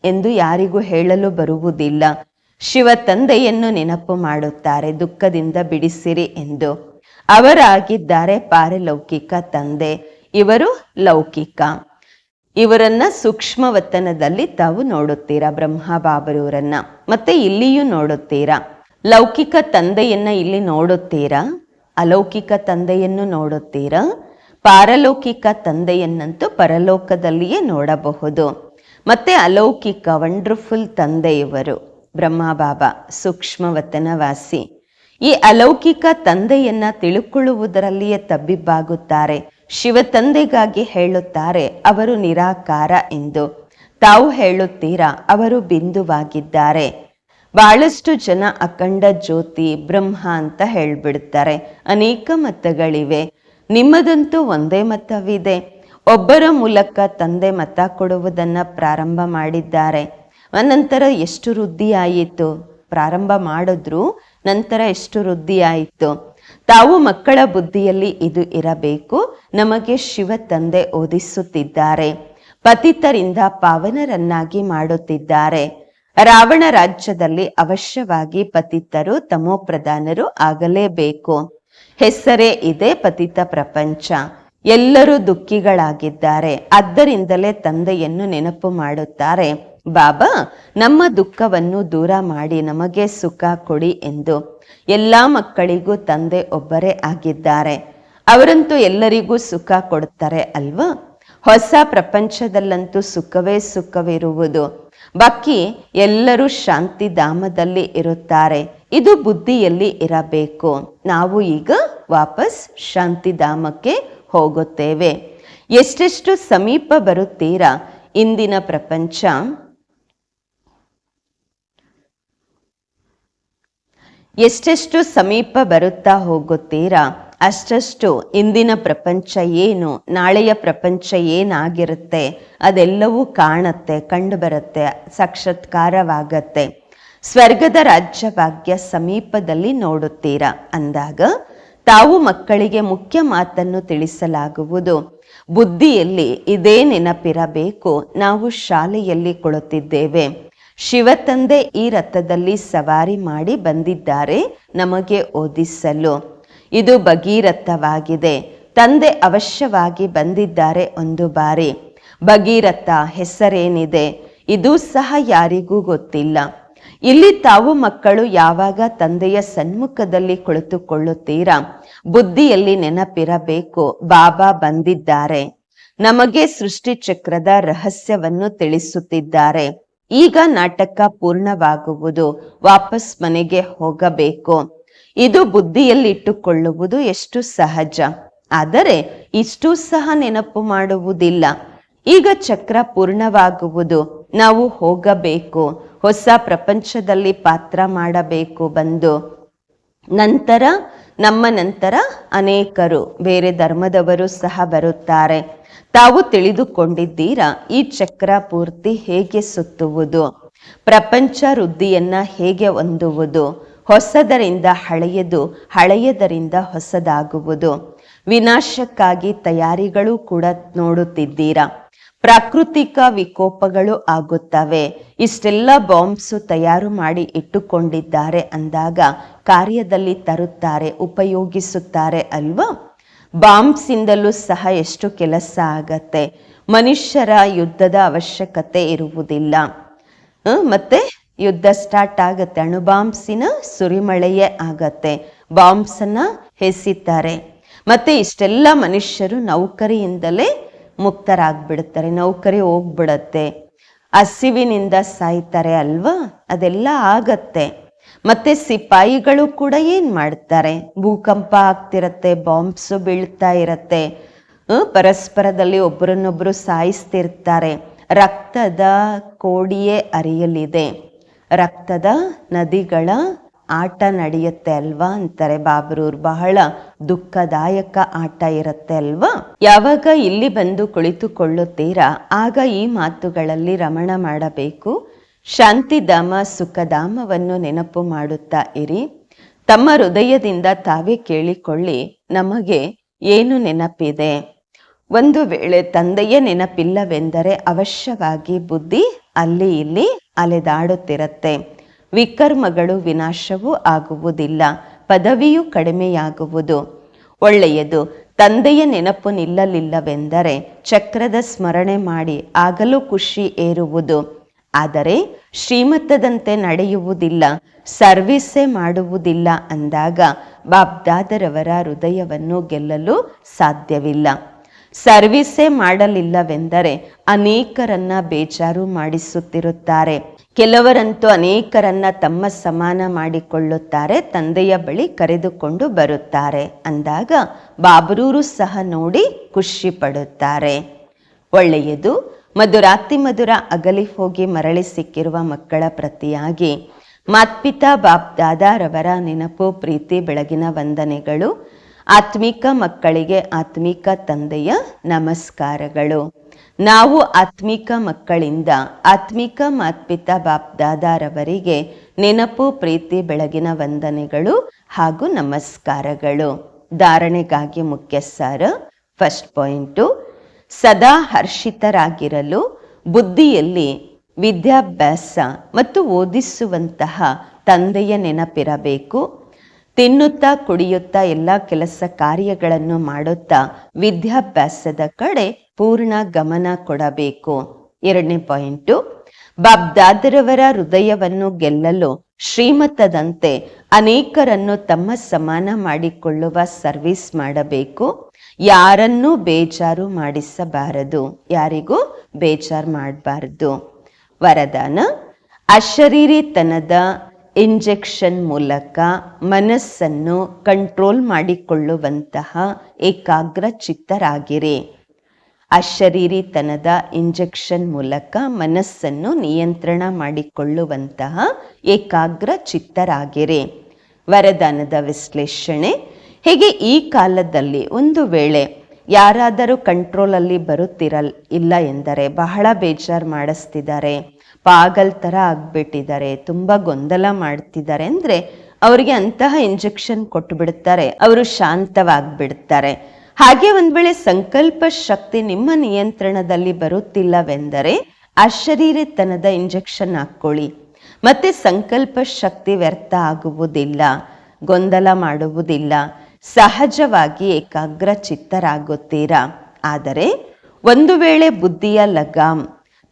ಎಂದು ಯಾರಿಗೂ ಹೇಳಲು ಬರುವುದಿಲ್ಲ. ಶಿವ ತಂದೆಯನ್ನು ನೆನಪು ಮಾಡುತ್ತಾರೆ, ದುಃಖದಿಂದ ಬಿಡಿಸಿರಿ ಎಂದು. ಅವರಾಗಿದ್ದಾರೆ ಪಾರಲೌಕಿಕ ತಂದೆ, ಇವರು ಲೌಕಿಕ. ಇವರನ್ನ ಸೂಕ್ಷ್ಮ ವತನದಲ್ಲಿ ತಾವು ನೋಡುತ್ತೀರಾ, ಬ್ರಹ್ಮ ಬಾಬರವರನ್ನ ಮತ್ತೆ ಇಲ್ಲಿಯೂ ನೋಡುತ್ತೀರಾ? ಲೌಕಿಕ ತಂದೆಯನ್ನ ಇಲ್ಲಿ ನೋಡುತ್ತೀರಾ? ಅಲೌಕಿಕ ತಂದೆಯನ್ನು ನೋಡುತ್ತೀರಾ? ಪಾರಲೌಕಿಕ ತಂದೆಯನ್ನಂತೂ ಪರಲೋಕದಲ್ಲಿಯೇ ನೋಡಬಹುದು. ಮತ್ತೆ ಅಲೌಕಿಕ ವಂಡರ್ಫುಲ್ ತಂದೆಯವರು. ಬ್ರಹ್ಮ ಬಾಬಾ, ಸೂಕ್ಷ್ಮ ವತನವಾಸಿ ಈ ಅಲೌಕಿಕ ತಂದೆಯನ್ನ ತಿಳುಕೊಳ್ಳುವುದರಲ್ಲಿಯೇ ತಬ್ಬಿಬ್ಬಾಗುತ್ತಾರೆ. ಶಿವ ತಂದೆಗಾಗಿ ಹೇಳುತ್ತಾರೆ, ಅವರು ನಿರಾಕಾರ ಎಂದು. ತಾವು ಹೇಳುತ್ತೀರಾ, ಅವರು ಬಿಂದುವಾಗಿದ್ದಾರೆ. ಬಹಳಷ್ಟು ಜನ ಅಖಂಡ ಜ್ಯೋತಿ ಬ್ರಹ್ಮ ಅಂತ ಹೇಳ್ಬಿಡ್ತಾರೆ. ಅನೇಕ ಮತಗಳಿವೆ. ನಿಮ್ಮದಂತೂ ಒಂದೇ ಮತವಿದೆ. ಒಬ್ಬರ ಮೂಲಕ ತಂದೆ ಮತ ಕೊಡುವುದನ್ನು ಪ್ರಾರಂಭ ಮಾಡಿದ್ದಾರೆ. ನಂತರ ಎಷ್ಟು ವೃದ್ಧಿಯಾಯಿತು ಪ್ರಾರಂಭ ಮಾಡಿದ್ರು, ನಂತರ ಎಷ್ಟು ವೃದ್ಧಿಯಾಯಿತು ತಾವು ಮಕ್ಕಳ ಬುದ್ಧಿಯಲ್ಲಿ ಇದು ಇರಬೇಕು. ನಮಗೆ ಶಿವ ತಂದೆ ಓದಿಸುತ್ತಿದ್ದಾರೆ. ಪತಿತರಿಂದ ಪಾವನರನ್ನಾಗಿ ಮಾಡುತ್ತಿದ್ದಾರೆ. ರಾವಣ ರಾಜ್ಯದಲ್ಲಿ ಅವಶ್ಯವಾಗಿ ಪತಿತರು, ತಮೋಪ್ರಧಾನರು ಆಗಲೇಬೇಕು. ಹೆಸರೇ ಇದೆ ಪತಿತ ಪ್ರಪಂಚ. ಎಲ್ಲರೂ ದುಃಖಿಗಳಾಗಿದ್ದಾರೆ. ಆದ್ದರಿಂದಲೇ ತಂದೆಯನ್ನು ನೆನಪು ಮಾಡುತ್ತಾರೆ. ಬಾಬಾ, ನಮ್ಮ ದುಃಖವನ್ನು ದೂರ ಮಾಡಿ, ನಮಗೆ ಸುಖ ಕೊಡಿ ಎಂದು. ಎಲ್ಲ ಮಕ್ಕಳಿಗೂ ತಂದೆ ಒಬ್ಬರೇ ಆಗಿದ್ದಾರೆ. ಅವರಂತೂ ಎಲ್ಲರಿಗೂ ಸುಖ ಕೊಡುತ್ತಾರೆ ಅಲ್ವಾ? ಹೊಸ ಪ್ರಪಂಚದಲ್ಲಂತೂ ಸುಖವೇ ಸುಖವಿರುವುದು. ಬಾಕಿ ಎಲ್ಲರೂ ಶಾಂತಿ ಧಾಮದಲ್ಲಿ ಇರುತ್ತಾರೆ. ಇದು ಬುದ್ಧಿಯಲ್ಲಿ ಇರಬೇಕು. ನಾವು ಈಗ ವಾಪಸ್ ಶಾಂತಿಧಾಮಕ್ಕೆ ಹೋಗುತ್ತೇವೆ. ಎಷ್ಟೆಷ್ಟು ಸಮೀಪ ಬರುತ್ತೀರಾ ಇಂದಿನ ಪ್ರಪಂಚ? ಎಷ್ಟೆಷ್ಟು ಸಮೀಪ ಬರುತ್ತಾ ಹೋಗುತ್ತೀರಾ? ಅಷ್ಟಷ್ಟು ಇಂದಿನ ಪ್ರಪಂಚ ಏನು? ನಾಳೆಯ ಪ್ರಪಂಚ ಏನಾಗಿರುತ್ತೆ? ಅದೆಲ್ಲವೂ ಕಾಣುತ್ತೆ ಕಂಡು ಬರುತ್ತೆ ಸಾಕ್ಷಾತ್ಕಾರವಾಗತ್ತೆ. ಸ್ವರ್ಗದ ರಾಜ್ಯ ಭಾಗ್ಯ ಸಮೀಪದಲ್ಲಿ ನೋಡುತ್ತೀರಾ? ಅಂದಾಗ, ತಾವು ಮಕ್ಕಳಿಗೆ ಮುಖ್ಯ ಮಾತನ್ನು ತಿಳಿಸಲಾಗುವುದು. ಬುದ್ಧಿಯಲ್ಲಿ ಇದೇ ನೆನಪಿರಬೇಕು, ನಾವು ಶಾಲೆಯಲ್ಲಿ ಕೊಡುತ್ತಿದ್ದೇವೆ. ಶಿವತಂದೆ ಈ ರಥದಲ್ಲಿ ಸವಾರಿ ಮಾಡಿ ಬಂದಿದ್ದಾರೆ ನಮಗೆ ಓದಿಸಲು. ಇದು ಭಗೀರಥವಾಗಿದೆ. ತಂದೆ ಅವಶ್ಯವಾಗಿ ಬಂದಿದ್ದಾರೆ ಒಂದು ಬಾರಿ. ಭಗೀರಥ ಹೆಸರೇನಿದೆ? ಇದು ಸಹ ಯಾರಿಗೂ ಗೊತ್ತಿಲ್ಲ. ಇಲ್ಲಿ ತಾವು ಮಕ್ಕಳು ಯಾವಾಗ ತಂದೆಯ ಸನ್ಮುಖದಲ್ಲಿ ಕುಳಿತುಕೊಳ್ಳುತ್ತೀರಾ? ಬುದ್ಧಿಯಲ್ಲಿ ನೆನಪಿರಬೇಕು. ಬಾಬಾ ಬಂದಿದ್ದಾರೆ. ನಮಗೆ ಸೃಷ್ಟಿ ಚಕ್ರದ ರಹಸ್ಯವನ್ನು ತಿಳಿಸುತ್ತಿದ್ದಾರೆ. ಈಗ ನಾಟಕ ಪೂರ್ಣವಾಗುವುದು. ವಾಪಸ್ ಮನೆಗೆ ಹೋಗಬೇಕು. ಇದು ಬುದ್ಧಿಯಲ್ಲಿಟ್ಟುಕೊಳ್ಳುವುದು ಎಷ್ಟು ಸಹಜ? ಆದರೆ ಇಷ್ಟು ಸಹ ನೆನಪು ಮಾಡುವುದಿಲ್ಲ. ಈಗ ಚಕ್ರ ಪೂರ್ಣವಾಗುವುದು. ನಾವು ಹೋಗಬೇಕು. ಹೊಸ ಪ್ರಪಂಚದಲ್ಲಿ ಪಾತ್ರ ಮಾಡಬೇಕು ಬಂದು. ನಂತರ, ನಮ್ಮ ನಂತರ ಅನೇಕರು, ಬೇರೆ ಧರ್ಮದವರು ಸಹ ಬರುತ್ತಾರೆ. ತಾವು ತಿಳಿದುಕೊಂಡಿದ್ದೀರಾ, ಈ ಚಕ್ರ ಪೂರ್ತಿ ಹೇಗೆ ಸುತ್ತುವುದು? ಪ್ರಪಂಚ ವೃದ್ಧಿಯನ್ನ ಹೇಗೆ ಹೊಂದುವುದು? ಹೊಸದರಿಂದ ಹಳೆಯದು, ಹಳೆಯದರಿಂದ ಹೊಸದಾಗುವುದು. ವಿನಾಶಕ್ಕಾಗಿ ತಯಾರಿಗಳು ಕೂಡ ನೋಡುತ್ತಿದ್ದೀರಾ? ಪ್ರಾಕೃತಿಕ ವಿಕೋಪಗಳು ಆಗುತ್ತವೆ. ಇಷ್ಟೆಲ್ಲ ಬಾಂಬ್ಸ್ ತಯಾರು ಮಾಡಿ ಇಟ್ಟುಕೊಂಡಿದ್ದಾರೆ ಅಂದಾಗ ಕಾರ್ಯದಲ್ಲಿ ತರುತ್ತಾರೆ, ಉಪಯೋಗಿಸುತ್ತಾರೆ ಅಲ್ವಾ? ಬಾಂಬ್ಸಿಂದಲೂ ಸಹ ಎಷ್ಟು ಕೆಲಸ ಆಗತ್ತೆ. ಮನುಷ್ಯರ ಯುದ್ಧದ ಅವಶ್ಯಕತೆ ಇರುವುದಿಲ್ಲ. ಮತ್ತೆ ಯುದ್ಧ ಸ್ಟಾರ್ಟ್ ಆಗತ್ತೆ, ಅಣುಬಾಂಬ್ಸಿನ ಸುರಿಮಳೆಯೇ ಆಗತ್ತೆ. ಬಾಂಬ್ಸನ್ನ ಹೆಸಿತಾರೆ ಮತ್ತೆ ಇಷ್ಟೆಲ್ಲ ಮನುಷ್ಯರು ನೌಕರಿಯಿಂದಲೇ ಮುಕ್ತರಾಗ್ಬಿಡುತ್ತಾರೆ, ನೌಕರಿ ಹೋಗ್ಬಿಡತ್ತೆ, ಹಸಿವಿನಿಂದ ಸಾಯ್ತಾರೆ ಅಲ್ವಾ? ಅದೆಲ್ಲ ಆಗತ್ತೆ. ಮತ್ತೆ ಸಿಪಾಯಿಗಳು ಕೂಡ ಏನ್ ಮಾಡ್ತಾರೆ? ಭೂಕಂಪ ಆಗ್ತಿರತ್ತೆ, ಬಾಂಬ್ಸ್ ಬೀಳ್ತಾ ಇರತ್ತೆ ಪರಸ್ಪರದಲ್ಲಿ ಒಬ್ಬರನ್ನೊಬ್ಬರು ಸಾಯಿಸ್ತಿರ್ತಾರೆ. ರಕ್ತದ ಕೋಡಿಯೇ ಅರಿಯಲಿದೆ. ರಕ್ತದ ನದಿಗಳ ಆಟ ನಡೆಯುತ್ತೆ ಅಲ್ವಾ ಅಂತಾರೆ ಬಾಬ್ರೂರ್. ಬಹಳ ದುಃಖದಾಯಕ ಆಟ ಇರುತ್ತೆ ಅಲ್ವಾ? ಯಾವಾಗ ಇಲ್ಲಿ ಬಂದು ಕುಳಿತುಕೊಳ್ಳುತ್ತೀರಾ? ಆಗ ಈ ಮಾತುಗಳಲ್ಲಿ ರಮಣ ಮಾಡಬೇಕು. ಶಾಂತಿಧಾಮ, ಸುಖಧಾಮವನ್ನು ನೆನಪು ಮಾಡುತ್ತಾ ಇರಿ. ತಮ್ಮ ಹೃದಯದಿಂದ ತಾವೇ ಕೇಳಿಕೊಳ್ಳಿ, ನಮಗೆ ಏನು ನೆನಪಿದೆ? ಒಂದು ವೇಳೆ ತಂದೆಯ ನೆನಪಿಲ್ಲವೆಂದರೆ ಅವಶ್ಯವಾಗಿ ಬುದ್ಧಿ ಅಲ್ಲಿ ಇಲ್ಲಿ ಅಲೆದಾಡುತ್ತಿರತ್ತೆ. ವಿಕರ್ಮಗಳು ವಿನಾಶವೂ ಆಗುವುದಿಲ್ಲ, ಪದವಿಯೂ ಕಡಿಮೆಯಾಗುವುದು. ಒಳ್ಳೆಯದು, ತಂದೆಯ ನೆನಪು ನಿಲ್ಲಲಿಲ್ಲವೆಂದರೆ ಚಕ್ರದ ಸ್ಮರಣೆ ಮಾಡಿ ಆಗಲೂ ಖುಷಿ ಏರುವುದು. ಆದರೆ ಶ್ರೀಮತ್ತದಂತೆ ನಡೆಯುವುದಿಲ್ಲ ಸರ್ವಿಸೇ ಮಾಡುವುದಿಲ್ಲ ಅಂದಾಗ ಬಾಬ್ದಾದರವರ ಹೃದಯವನ್ನು ಗೆಲ್ಲಲು ಸಾಧ್ಯವಿಲ್ಲ. ಸರ್ವಿಸೇ ಮಾಡಲಿಲ್ಲವೆಂದರೆ ಅನೇಕರನ್ನ ಬೇಜಾರು ಮಾಡಿಸುತ್ತಿರುತ್ತಾರೆ. ಕೆಲವರಂತೂ ಅನೇಕರನ್ನ ತಮ್ಮ ಸಮಾನ ಮಾಡಿಕೊಳ್ಳುತ್ತಾರೆ, ತಂದೆಯ ಬಳಿ ಕರೆದುಕೊಂಡು ಬರುತ್ತಾರೆ ಅಂದಾಗ ಬಾಬರೂರು ಸಹ ನೋಡಿ ಖುಷಿ ಪಡುತ್ತಾರೆ ಒಳ್ಳೆಯದು ಮಧುರಾತಿ ಮಧುರ ಅಗಲಿ ಹೋಗಿ ಮರಳಿ ಸಿಕ್ಕಿರುವ ಮಕ್ಕಳ ಪ್ರತಿಯಾಗಿ ಮಾತ್ಪಿತಾ ಬಾಬ್ ದಾದಾರವರ ನೆನಪು, ಪ್ರೀತಿ, ಬೆಳಗಿನ ವಂದನೆಗಳು ಆತ್ಮಿಕ ಮಕ್ಕಳಿಗೆ ಆತ್ಮಿಕ ತಂದೆಯ ನಮಸ್ಕಾರಗಳು. ನಾವು ಆತ್ಮಿಕ ಮಕ್ಕಳಿಂದ ಆತ್ಮಿಕ ಮಾತ್ಪಿತಾ ಬಾಪ್ ದಾದಾರವರಿಗೆ ನೆನಪು, ಪ್ರೀತಿ, ಬೆಳಗಿನ ವಂದನೆಗಳು ಹಾಗೂ ನಮಸ್ಕಾರಗಳು. ಧಾರಣೆಗಾಗಿ ಮುಖ್ಯ ಸಾರ ಫಸ್ಟ್ ಪಾಯಿಂಟು, ಸದಾ ಹರ್ಷಿತರಾಗಿರಲು, ಬುದ್ಧಿಯಲ್ಲಿ ವಿದ್ಯಾಭ್ಯಾಸ ಮತ್ತು ಓದಿಸುವಂತಹ ತಂದೆಯ ನೆನಪಿರಬೇಕು. ತಿನ್ನುತ್ತಾ ಕುಡಿಯುತ್ತಾ ಎಲ್ಲ ಕೆಲಸ ಕಾರ್ಯಗಳನ್ನು ಮಾಡುತ್ತಾ ವಿದ್ಯಾಭ್ಯಾಸದ ಕಡೆ ಪೂರ್ಣ ಗಮನ ಕೊಡಬೇಕು. ಎರಡನೇ ಪಾಯಿಂಟು ಬಾಬ್ದಾದರವರ ಹೃದಯವನ್ನು ಗೆಲ್ಲಲು ಶ್ರೀಮತದಂತೆ ಅನೇಕರನ್ನು ತಮ್ಮ ಸಮಾನ ಮಾಡಿಕೊಳ್ಳುವ ಸರ್ವಿಸ್ ಮಾಡಬೇಕು. ಯಾರನ್ನೂ ಬೇಜಾರು ಮಾಡಿಸಬಾರದು. ಯಾರಿಗೂ ಬೇಜಾರು ಮಾಡಬಾರದು. ವರದಾನ, ಅಶರೀರಿತನದ ಇಂಜೆಕ್ಷನ್ ಮೂಲಕ ಮನಸ್ಸನ್ನು ಕಂಟ್ರೋಲ್ ಮಾಡಿಕೊಳ್ಳುವಂತಹ ಏಕಾಗ್ರ ಚಿತ್ತರಾಗಿರಿ ಅಶರೀರಿತನದ ಇಂಜೆಕ್ಷನ್ ಮೂಲಕ ಮನಸ್ಸನ್ನು ನಿಯಂತ್ರಣ ಮಾಡಿಕೊಳ್ಳುವಂತಹ ಏಕಾಗ್ರ ಚಿತ್ತರಾಗಿರಿ ವರದಾನದ ವಿಶ್ಲೇಷಣೆ, ಹೇಗೆ ಈ ಕಾಲದಲ್ಲಿ ಒಂದು ವೇಳೆ ಯಾರಾದರೂ ಕಂಟ್ರೋಲಲ್ಲಿ ಬರುತ್ತಿರಲ್, ಇಲ್ಲ ಎಂದರೆ ಬಹಳ ಬೇಜಾರು ಮಾಡಿಸ್ತಿದ್ದಾರೆ. ಪಾಗಲ್ ಥರ ಆಗ್ಬಿಟ್ಟಿದ್ದಾರೆ, ತುಂಬ ಗೊಂದಲ ಮಾಡ್ತಿದ್ದಾರೆ ಅಂದರೆ ಅವರಿಗೆ ಅಂತಹ ಇಂಜೆಕ್ಷನ್ ಕೊಟ್ಟು ಬಿಡುತ್ತಾರೆ ಅವರು ಶಾಂತವಾಗಿಬಿಡ್ತಾರೆ. ಹಾಗೆ ಒಂದು ವೇಳೆ ಸಂಕಲ್ಪ ಶಕ್ತಿ ನಿಮ್ಮ ನಿಯಂತ್ರಣದಲ್ಲಿ ಬರುತ್ತಿಲ್ಲವೆಂದರೆ ಅಶರೀರಿತನದ ಇಂಜೆಕ್ಷನ್ ಹಾಕ್ಕೊಳ್ಳಿ. ಮತ್ತೆ ಸಂಕಲ್ಪ ಶಕ್ತಿ ವ್ಯರ್ಥ ಆಗುವುದಿಲ್ಲ, ಗೊಂದಲ ಮಾಡುವುದಿಲ್ಲ, ಸಹಜವಾಗಿ ಏಕಾಗ್ರ ಚಿತ್ತರಾಗುತ್ತೀರಾ ಆದರೆ ಒಂದು ವೇಳೆ ಬುದ್ಧಿಯ ಲಗಾಮ್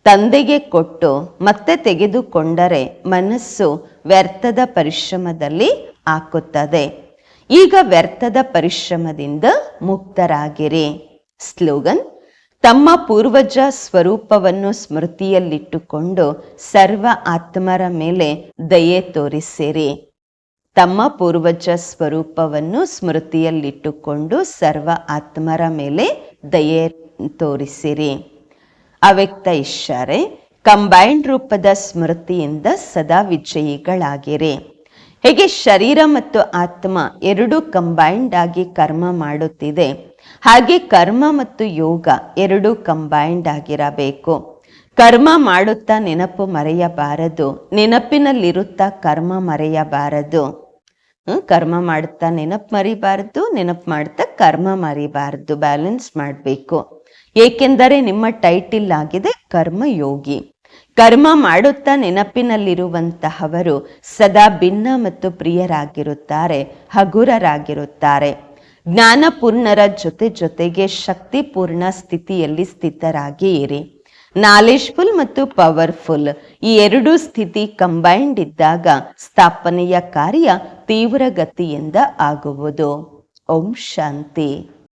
ತಂದೆಗೆ ಕೊಟ್ಟು ಮತ್ತೆ ತೆಗೆದುಕೊಂಡರೆ ಮನಸ್ಸು ವ್ಯರ್ಥದ ಪರಿಶ್ರಮದಲ್ಲಿ ಹಾಕುತ್ತದೆ. ಈಗ ವ್ಯರ್ಥದ ಪರಿಶ್ರಮದಿಂದ ಮುಕ್ತರಾಗಿರಿ. ಸ್ಲೋಗನ್, ತಮ್ಮ ಪೂರ್ವಜ ಸ್ವರೂಪವನ್ನು ಸ್ಮೃತಿಯಲ್ಲಿಟ್ಟುಕೊಂಡು ಸರ್ವ ಆತ್ಮರ ಮೇಲೆ ದಯೆ ತೋರಿಸಿರಿ. ತಮ್ಮ ಪೂರ್ವಜ ಸ್ವರೂಪವನ್ನು ಸ್ಮೃತಿಯಲ್ಲಿಟ್ಟುಕೊಂಡು ಸರ್ವ ಆತ್ಮರ ಮೇಲೆ ದಯೆ ತೋರಿಸಿರಿ. ಅವ್ಯಕ್ತ ಇಶ್ಯಾರೆ ಕಂಬೈನ್ಡ್ ರೂಪದ ಸ್ಮೃತಿಯಿಂದ ಸದಾ ವಿಜಯಿಗಳಾಗಿರಿ. ಹೇಗೆ ಶರೀರ ಮತ್ತು ಆತ್ಮ ಎರಡು ಕಂಬೈನ್ಡ್ ಆಗಿ ಕರ್ಮ ಮಾಡುತ್ತಿದೆ. ಹಾಗೆ ಕರ್ಮ ಮತ್ತು ಯೋಗ ಎರಡು ಕಂಬೈನ್ಡ್ ಆಗಿರಬೇಕು. ಕರ್ಮ ಮಾಡುತ್ತಾ ನೆನಪು ಮರೆಯಬಾರದು. ನೆನಪಿನಲ್ಲಿರುತ್ತಾ ಕರ್ಮ ಮರೆಯಬಾರದು. ಕರ್ಮ ಮಾಡುತ್ತಾ ನೆನಪು ಮರಿಬಾರದು, ನೆನಪು ಮಾಡುತ್ತಾ ಕರ್ಮ ಮರಿಬಾರದು. ಬ್ಯಾಲೆನ್ಸ್ ಮಾಡಬೇಕು. ಏಕೆಂದರೆ ನಿಮ್ಮ ಟೈಟಿಲ್ ಆಗಿದೆ ಕರ್ಮಯೋಗಿ. ಕರ್ಮ ಮಾಡುತ್ತಾ ನೆನಪಿನಲ್ಲಿರುವಂತಹವರು ಸದಾ ಭಿನ್ನ ಮತ್ತು ಪ್ರಿಯರಾಗಿರುತ್ತಾರೆ, ಹಗುರರಾಗಿರುತ್ತಾರೆ. ಜ್ಞಾನಪೂರ್ಣರ ಜೊತೆ ಜೊತೆಗೆ ಶಕ್ತಿಪೂರ್ಣ ಸ್ಥಿತಿಯಲ್ಲಿ ಸ್ಥಿತರಾಗಿ ಇರಿ. ನಾಲೆಜ್ಫುಲ್ ಮತ್ತು ಪವರ್ಫುಲ್ ಈ ಎರಡೂ ಸ್ಥಿತಿ ಕಂಬೈನ್ಡ್ ಇದ್ದಾಗ ಸ್ಥಾಪನೆಯ ಕಾರ್ಯ ತೀವ್ರಗತಿಯಿಂದ ಆಗುವುದು. ಓಂ ಶಾಂತಿ.